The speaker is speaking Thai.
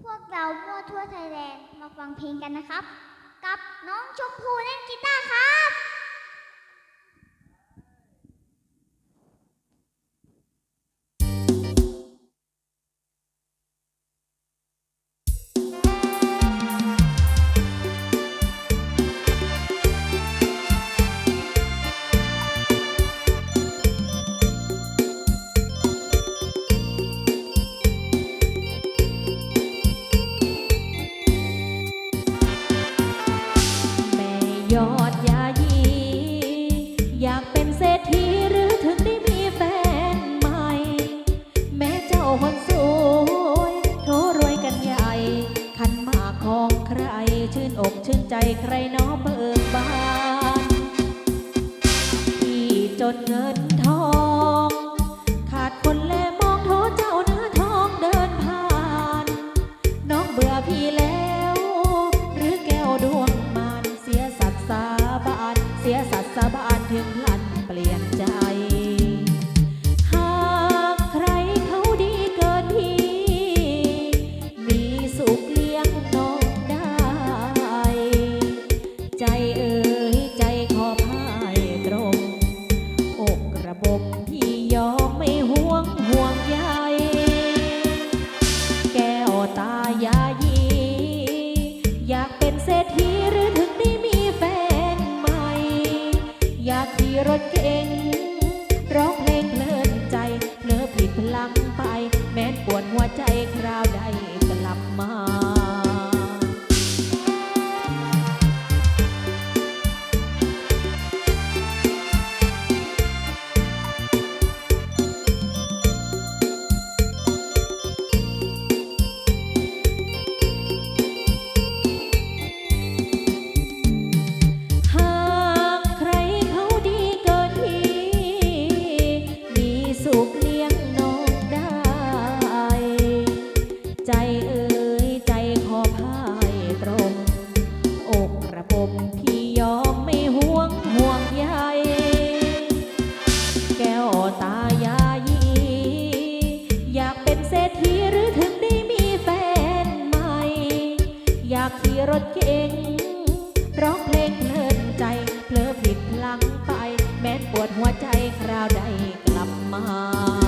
พวกเรามั่วทั่วไทยแลนด์มาฟังเพลงกันนะครับ กับน้องชมพูเล่นกีตาร์ ยอดยายี อยากเป็นเศรษฐีหรือถึงได้มีแฟนใหม่ แม่เจ้าคนสวยโทรวยกันใหญ่ ขันหมากของใคร ชื่นอกชื่นใจใครน้อเบิกบานที่จนเงิน ยงน้องได้ ใจเอ่ยใจขอพายตรง อกระบมพี่ยอมไม่ห่วงห่วงใยแก้วตายายี อยากเป็นเศรษฐีหรือถึงได้มีแฟนใหม่ อยากขี่รถเก๋งร้องเพลงเพลินใจเพลอผิดพลังไป แม้นปวดหัวใจ รถเก๋งร้องเพลงเพลินใจเพลิดผิดพลังไป แม้ปวดหัวใจคราวใดกลับมา